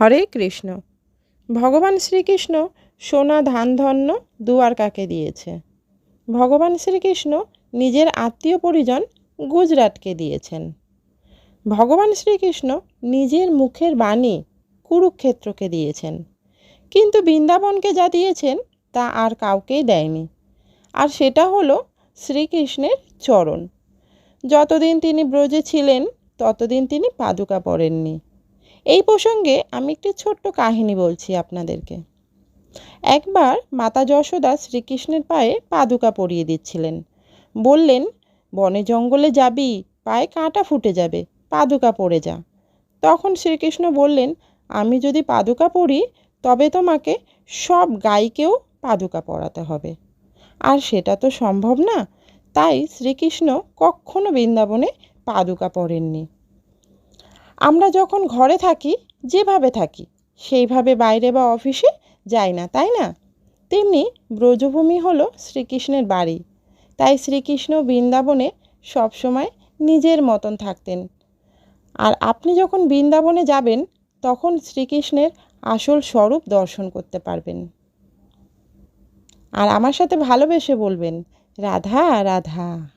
হরে কৃষ্ণ। ভগবান শ্রীকৃষ্ণ সোনা ধান ধন্য দুয়ারকাকে দিয়েছে? ভগবান শ্রীকৃষ্ণ নিজের আত্মীয় পরিজন গুজরাটকে দিয়েছেন। ভগবান শ্রীকৃষ্ণ নিজের মুখের বাণী কুরুক্ষেত্রকে দিয়েছেন। কিন্তু বৃন্দাবনকে যা দিয়েছেন তা আর কাউকেই দেয়নি। আর সেটা হলো শ্রীকৃষ্ণের চরণ। যতদিন তিনি ব্রজে ছিলেন, ততদিন তিনি পাদুকা পড়েননি এই প্রসঙ্গে আমি একটি ছোট্ট কাহিনী বলছি আপনাদেরকে। একবার মাতা যশোদা শ্রীকৃষ্ণের পায়ে পাদুকা পরিয়ে দিচ্ছিলেন। বললেন, বনে জঙ্গলে যাবি, পায়ে কাঁটা ফুটে যাবে, পাদুকা পরে যা। তখন শ্রীকৃষ্ণ বললেন, আমি যদি পাদুকা পরি তবে তোমাকে সব গাইকেও পাদুকা পরাতে হবে। আর সেটা তো সম্ভব না, তাই শ্রীকৃষ্ণ কখনো বৃন্দাবনে পাদুকা পরেননি আমরা যখন ঘরে থাকি, যেভাবে থাকি, সেইভাবে বাইরে বা অফিসে যাই না, তাই না? তেমনি ব্রজভূমি হল শ্রীকৃষ্ণের বাড়ি। তাই শ্রীকৃষ্ণ বৃন্দাবনে সবসময় নিজের মতন থাকতেন। আর আপনি যখন বৃন্দাবনে যাবেন, তখন শ্রীকৃষ্ণের আসল স্বরূপ দর্শন করতে পারবেন। আর আমার সাথে ভালোবেসে বলবেন, রাধা রাধা।